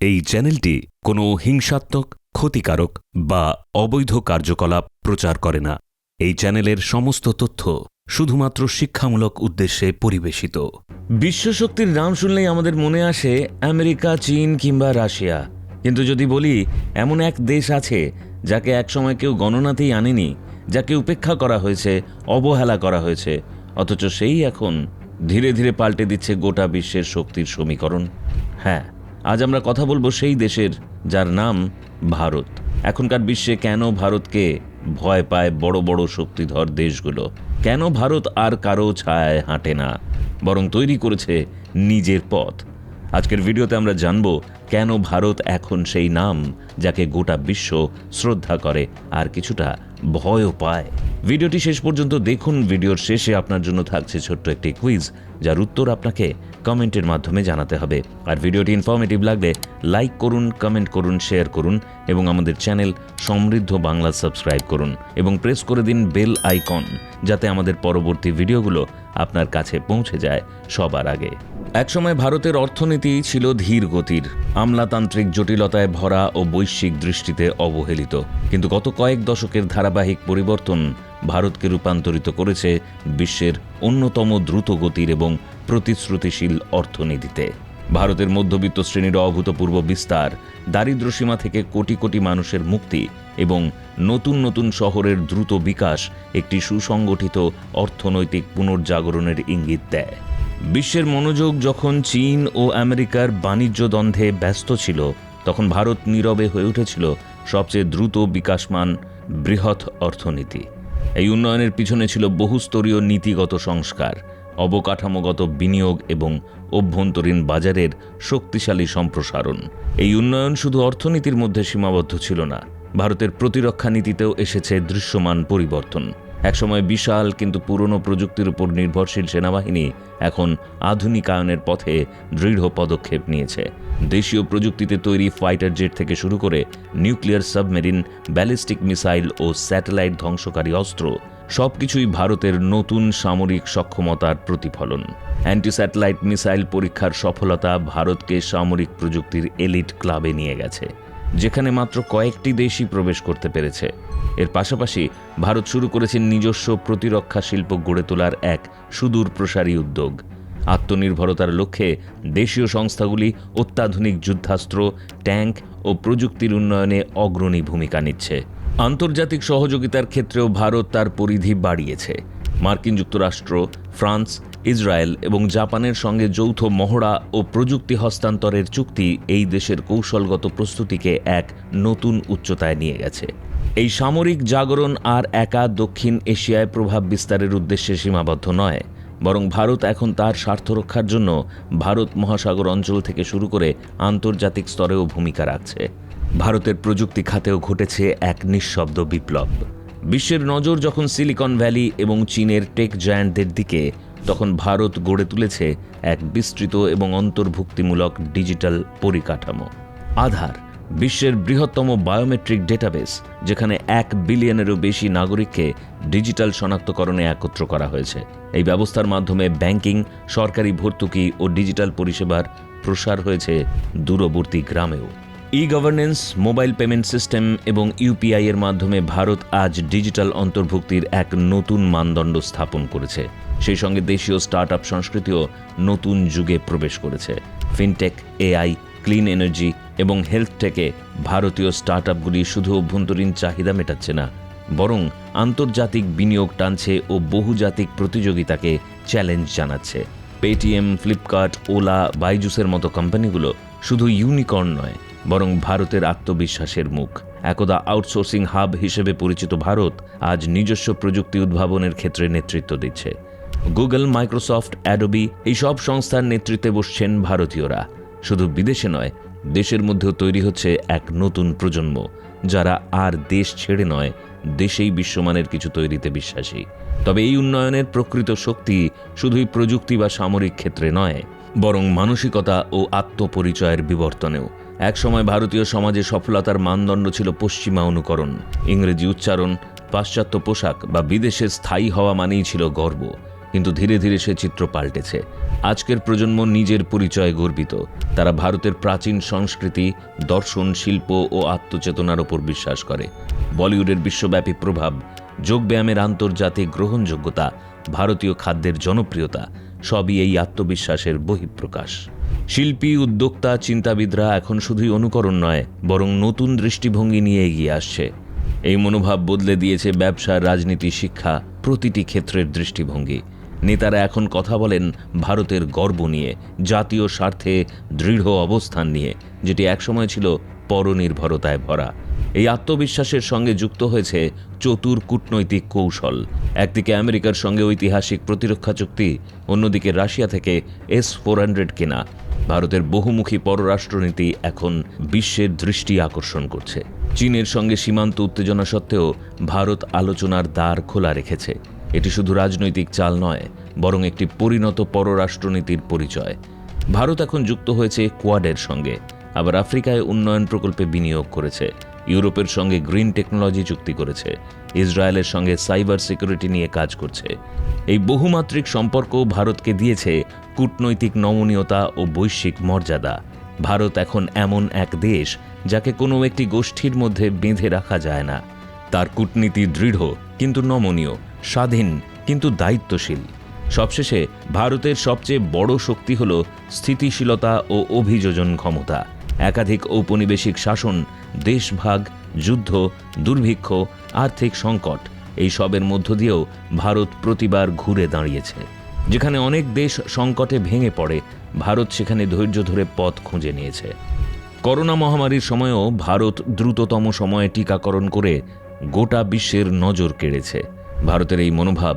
এই চ্যানেলটি কোনো হিংসাত্মক, ক্ষতিকারক বা অবৈধ কার্যকলাপ প্রচার করে না। এই চ্যানেলের সমস্ত তথ্য শুধুমাত্র শিক্ষামূলক উদ্দেশ্যে পরিবেশিত। বিশ্বশক্তির নাম শুনলেই আমাদের মনে আসে আমেরিকা, চীন কিংবা রাশিয়া। কিন্তু যদি বলি, এমন এক দেশ আছে যাকে একসময় কেউ গণনাতেই আনেনি, যাকে উপেক্ষা করা হয়েছে, অবহেলা করা হয়েছে। অথচ সেই এখন ধীরে ধীরে পাল্টে দিচ্ছে গোটা বিশ্বের শক্তির সমীকরণ। হ্যাঁ আজ আমরা কথা বলব সেই দেশের যার নাম ভারত। এখনকার বিশ্বে কেন ভারতকে ভয় পায় বড় বড় শক্তিধর দেশগুলো? কেন ভারত আর কারও ছায় হাঁটে না? বরং তৈরি করেছে নিজের পথ। আজকের ভিডিওতে আমরা জানব কেন ভারত এখন সেই নাম যাকে গোটা বিশ্ব শ্রদ্ধা করে আর কিছুটা ভয়ও পায়? ভিডিওটি শেষ পর্যন্ত দেখুন। ভিডিওর শেষে আপনার জন্য থাকছে ছোট্ট একটি কুইজ যার উত্তর আপনাকে কমেন্টের মাধ্যমে জানাতে হবে। আর ভিডিওটি ইনফর্মেটিভ লাগলে লাইক করুন কমেন্ট করুন শেয়ার করুন এবং আমাদের চ্যানেল সমৃদ্ধ বাংলা সাবস্ক্রাইব করুন এবং প্রেস করে দিন বেল আইকন যাতে আমাদের পরবর্তী ভিডিওগুলো আপনার কাছে পৌঁছে যায় সবার আগে। একসময় ভারতের অর্থনীতি ছিল ধীর গতির, আমলাতান্ত্রিক জটিলতায় ভরা ও বৈশ্বিক দৃষ্টিতে অবহেলিত। কিন্তু গত কয়েক দশকের ধারাবাহিক পরিবর্তন ভারতকে রূপান্তরিত করেছে বিশ্বের অন্যতম দ্রুত গতির এবং প্রতিশ্রুতিশীল অর্থনীতিতে। ভারতের মধ্যবিত্ত শ্রেণির অভূতপূর্ব বিস্তার দারিদ্র্যসীমা থেকে কোটি কোটি মানুষের মুক্তি এবং নতুন নতুন শহরের দ্রুত বিকাশ একটি সুসংগঠিত অর্থনৈতিক পুনর্জাগরণের ইঙ্গিত দেয়। বিশ্বের মনোযোগ যখন চীন ও আমেরিকার বাণিজ্য দ্বন্দ্বে ব্যস্ত ছিল, তখন ভারত নীরবে হয়ে উঠেছিল সবচেয়ে দ্রুত বিকাশমান বৃহৎ অর্থনীতি। এই উন্নয়নের পিছনে ছিল বহুস্তরীয় নীতিগত সংস্কার, অবকাঠামোগত বিনিয়োগ এবং অভ্যন্তরীণ বাজারের শক্তিশালী সম্প্রসারণ। এই উন্নয়ন শুধু অর্থনীতির মধ্যে সীমাবদ্ধ ছিল না ভারতের প্রতিরক্ষা নীতিতেও এসেছে দৃশ্যমান পরিবর্তন। একসময় বিশাল কিন্তু পুরনো প্রযুক্তির উপর নির্ভরশীল সেনাবাহিনী এখন আধুনিকায়নের পথে দৃঢ় পদক্ষেপ নিয়েছে। দেশীয় প্রযুক্তিতে তৈরি ফাইটার জেট থেকে শুরু করে নিউক্লিয়ার সাবমেরিন, ব্যালিস্টিক মিসাইল ও স্যাটেলাইট ধ্বংসকারী অস্ত্র সবকিছুই ভারতের নতুন সামরিক সক্ষমতার প্রতিফলন। অ্যান্টি স্যাটেলাইট মিসাইল পরীক্ষার সফলতা ভারতকে সামরিক প্রযুক্তির এলিট ক্লাবে নিয়ে গেছে। যেখানে মাত্র কয়েকটি দেশই প্রবেশ করতে পেরেছে। এর পাশাপাশি ভারত শুরু করেছে নিজস্ব প্রতিরক্ষা শিল্প গড়ে তোলার এক সুদূর প্রসারী উদ্যোগ। আত্মনির্ভরতার লক্ষ্যে দেশীয় সংস্থাগুলি অত্যাধুনিক যুদ্ধাস্ত্র, ট্যাঙ্ক ও প্রযুক্তির উন্নয়নে অগ্রণী ভূমিকা নিচ্ছে। আন্তর্জাতিক সহযোগিতার ক্ষেত্রেও ভারত তার পরিধি বাড়িয়েছে। মার্কিন যুক্তরাষ্ট্র, ফ্রান্স ইসরায়েল এবং জাপানের সঙ্গে যৌথ মহড়া ও প্রযুক্তি হস্তান্তরের চুক্তি এই দেশের কৌশলগত প্রস্তুতিকে এক নতুন উচ্চতায় নিয়ে গেছে। এই সামরিক জাগরণ আর একা দক্ষিণ এশিয়ায় প্রভাব বিস্তারের উদ্দেশ্যে সীমাবদ্ধ নয়, বরং ভারত এখন তার স্বার্থ রক্ষার জন্য ভারত মহাসাগর অঞ্চল থেকে শুরু করে আন্তর্জাতিক স্তরেও ভূমিকা রাখছে। ভারতের প্রযুক্তি খাতেও ঘটেছে এক নিঃশব্দ বিপ্লব। বিশ্বের নজর যখন সিলিকন ভ্যালি এবং চীনের টেক জায়ান্টদের দিকে তখন ভারত গড়ে তুলেছে এক বিস্তৃত এবং অন্তর্ভুক্তিমূলক ডিজিটাল পরিকাঠামো। আধার, বিশ্বের বৃহত্তম বায়োমেট্রিক ডেটাবেস, যেখানে এক বিলিয়নেরও বেশি নাগরিককে ডিজিটাল শনাক্তকরণে একত্র করা হয়েছে। এই ব্যবস্থার মাধ্যমে ব্যাংকিং, সরকারি ভর্তুকি ও ডিজিটাল পরিষেবার প্রসার হয়েছে দূরবর্তী গ্রামেও। E governance mobile payment system এবং ইউপিআই এর মাধ্যমে ভারত আজ ডিজিটাল অন্তর্ভুক্তির এক নতুন মানদণ্ড স্থাপন করেছে। সেই সঙ্গে দেশীয় স্টার্ট আপ সংস্কৃতিও নতুন যুগে প্রবেশ করেছে। ফিনটেক এআই ক্লিন এনার্জি এবং হেলথ টেকে ভারতীয় স্টার্ট আপগুলি শুধু অভ্যন্তরীণ চাহিদা মেটাচ্ছে না, বরং আন্তর্জাতিক বিনিয়োগ টানছে ও বহুজাতিক প্রতিযোগিতাকে চ্যালেঞ্জ জানাচ্ছে। পেটিএম ফ্লিপকার্ট ওলা বাইজুসের মতো কোম্পানিগুলো শুধু ইউনিকর্ন নয় বরং ভারতের আত্মবিশ্বাসের মুখ। একদা আউটসোর্সিং হাব হিসেবে পরিচিত ভারত আজ নিজস্ব প্রযুক্তি উদ্ভাবনের ক্ষেত্রে নেতৃত্ব দিচ্ছে। গুগল, মাইক্রোসফট, অ্যাডোবি এই সব সংস্থার নেতৃত্বে বসছেন ভারতীয়রা। শুধু বিদেশে নয়, দেশের মধ্যেও তৈরি হচ্ছে এক নতুন প্রজন্ম, যারা আর দেশ ছেড়ে নয়, দেশেই বিশ্বমানের কিছু তৈরিতে বিশ্বাসী। তবে এই উন্নয়নের প্রকৃত শক্তি শুধুই প্রযুক্তি বা সামরিক ক্ষেত্রে নয়, বরং মানসিকতা ও আত্মপরিচয়ের বিবর্তনেও। একসময় ভারতীয় সমাজে সফলতার মানদণ্ড ছিল পশ্চিমা অনুকরণ। ইংরেজি উচ্চারণ, পাশ্চাত্য পোশাক বা বিদেশে স্থায়ী হওয়া মানেই ছিল গর্ব। কিন্তু ধীরে ধীরে সে চিত্র পাল্টেছে। আজকের প্রজন্ম নিজের পরিচয়ে গর্বিত। তারা ভারতের প্রাচীন সংস্কৃতি, দর্শন, শিল্প ও আত্মচেতনার ওপর বিশ্বাস করে। বলিউডের বিশ্বব্যাপী প্রভাব, যোগব্যায়ামের আন্তর্জাতিক গ্রহণযোগ্যতা, ভারতীয় খাদ্যের জনপ্রিয়তা, সবই এই আত্মবিশ্বাসের বহিঃপ্রকাশ। শিল্পী, উদ্যোক্তা, চিন্তাবিদরা এখন শুধুই অনুকরণ নয়, বরং নতুন দৃষ্টিভঙ্গি নিয়ে এগিয়ে আসছে। এই মনোভাব বদলে দিয়েছে ব্যবসা, রাজনীতি, শিক্ষা, প্রতিটি ক্ষেত্রের দৃষ্টিভঙ্গি। নেতারা এখন কথা বলেন ভারতের গর্ব নিয়ে, জাতীয় স্বার্থে দৃঢ় অবস্থান নিয়ে, যেটি একসময় ছিল পরনির্ভরতায় ভরা। এই আত্মবিশ্বাসের সঙ্গে যুক্ত হয়েছে চতুর কূটনৈতিক কৌশল। একদিকে আমেরিকার সঙ্গে ঐতিহাসিক প্রতিরক্ষা চুক্তি, অন্যদিকে রাশিয়া থেকে এস ফোর হান্ড্রেড কেনা। ভারতের বহুমুখী পররাষ্ট্রনীতি এখন বিশ্বের দৃষ্টি আকর্ষণ করছে। চীনের সঙ্গে সীমান্ত উত্তেজনা সত্ত্বেও ভারত আলোচনার দ্বার খোলা রেখেছে। এটি শুধু রাজনৈতিক চাল নয়, বরং একটি পরিণত পররাষ্ট্রনীতির পরিচয়। ভারত এখন যুক্ত হয়েছে কোয়াডের সঙ্গে, আবার আফ্রিকায় উন্নয়ন প্রকল্পে বিনিয়োগ করেছে। ইউরোপের সঙ্গে গ্রিন টেকনোলজি চুক্তি করেছে। ইসরায়েলের সঙ্গে সাইবার সিকিউরিটি নিয়ে কাজ করছে। এই বহুমাত্রিক সম্পর্ক ভারতকে দিয়েছে কূটনৈতিক নমনীয়তা ও বৈশ্বিক মর্যাদা। ভারত এখন এমন এক দেশ যাকে কোনো একটি গোষ্ঠীর মধ্যে বেঁধে রাখা যায় না। তার কূটনীতি দৃঢ়, কিন্তু নমনীয়, স্বাধীন, কিন্তু দায়িত্বশীল। সবশেষে ভারতের সবচেয়ে বড় শক্তি হল স্থিতিশীলতা ও অভিযোজন ক্ষমতা। একাধিক ঔপনিবেশিক শাসন, দেশভাগ, যুদ্ধ, দুর্ভিক্ষ, আর্থিক সংকট, এই সবের মধ্য দিয়েও ভারত প্রতিবার ঘুরে দাঁড়িয়েছে। যেখানে অনেক দেশ সংকটে ভেঙে পড়ে, ভারত সেখানে ধৈর্য ধরে পথ খুঁজে নিয়েছে। করোনা মহামারীর সময়ও ভারত দ্রুততম সময়ে টিকাকরণ করে গোটা বিশ্বের নজর কেড়েছে। ভারতের এই মনোভাব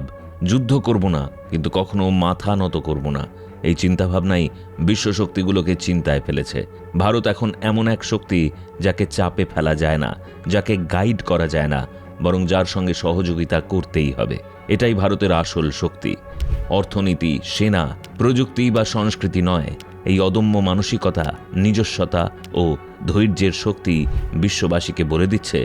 যুদ্ধ করব না, কিন্তু কখনো মাথা নত করব না। এই চিন্তাভাবনাই বিশ্ব শক্তিগুলোকে চিন্তায় ফেলেছে। ভারত এখন এমন এক শক্তি যাকে চাপে ফেলা যায় না, যাকে গাইড করা যায় না, বরং যার সঙ্গে সহযোগিতা করতেই হবে। এটাই ভারতের আসল শক্তি। অর্থনীতি, সেনা, প্রযুক্তি বা সংস্কৃতি নয়, এই অদম্য মানসিকতা, নিজস্বতা ও ধৈর্যের শক্তি বিশ্ববাসীকে বলে দিচ্ছে,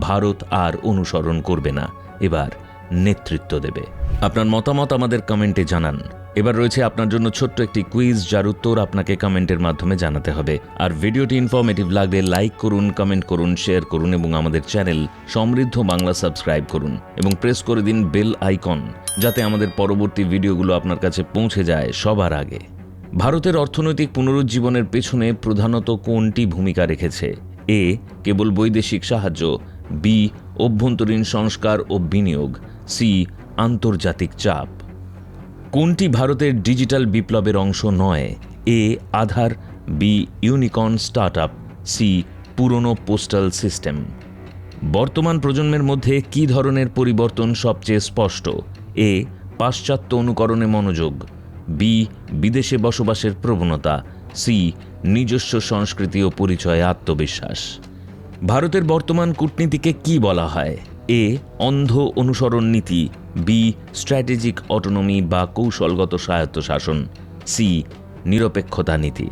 ভারত আর অনুসরণ করবে না। এবার নেতৃত্ব দেবে। আপনার মতামত আমাদের কমেন্টে জানান। এবার রয়েছে আপনার জন্য ছোট্ট একটি কুইজ, যার উত্তর আপনাকে কমেন্টের মাধ্যমে জানাতে হবে। আর ভিডিওটি ইনফরমেটিভ লাগলে লাইক করুন কমেন্ট করুন শেয়ার করুন এবং আমাদের চ্যানেল সমৃদ্ধ বাংলা সাবস্ক্রাইব করুন এবং প্রেস করে দিন বেল আইকন যাতে আমাদের পরবর্তী ভিডিওগুলো আপনার কাছে পৌঁছে যায় সবার আগে। ভারতের অর্থনৈতিক পুনরুজ্জীবনের পেছনে প্রধানত কোনটি ভূমিকা রেখেছে? এ, কেবল বৈদেশিক সাহায্য, বি, অভ্যন্তরীণ সংস্কার ও বিনিয়োগ সি, আন্তর্জাতিক চাপ। কোনটি ভারতের ডিজিটাল বিপ্লবের অংশ নয়? A, Aadhaar, B, unicorn startup, C, পুরনো পোস্টাল সিস্টেম। বর্তমান প্রজন্মের মধ্যে কী ধরনের পরিবর্তন সবচেয়ে স্পষ্ট? এ, পাশ্চাত্য অনুকরণে মনোযোগ। বি, বিদেশে বসবাসের প্রবণতা। সি, নিজস্ব সংস্কৃতি ও পরিচয়ে আত্মবিশ্বাস। ভারতের বর্তমান কূটনীতিকে কি বলা হয়? এ অন্ধ অনুসরণ নীতি বি স্ট্র্যাটেজিক অটোনমি বা কৌশলগত স্বায়ত্তশাসন সি নিরপেক্ষতা নীতি।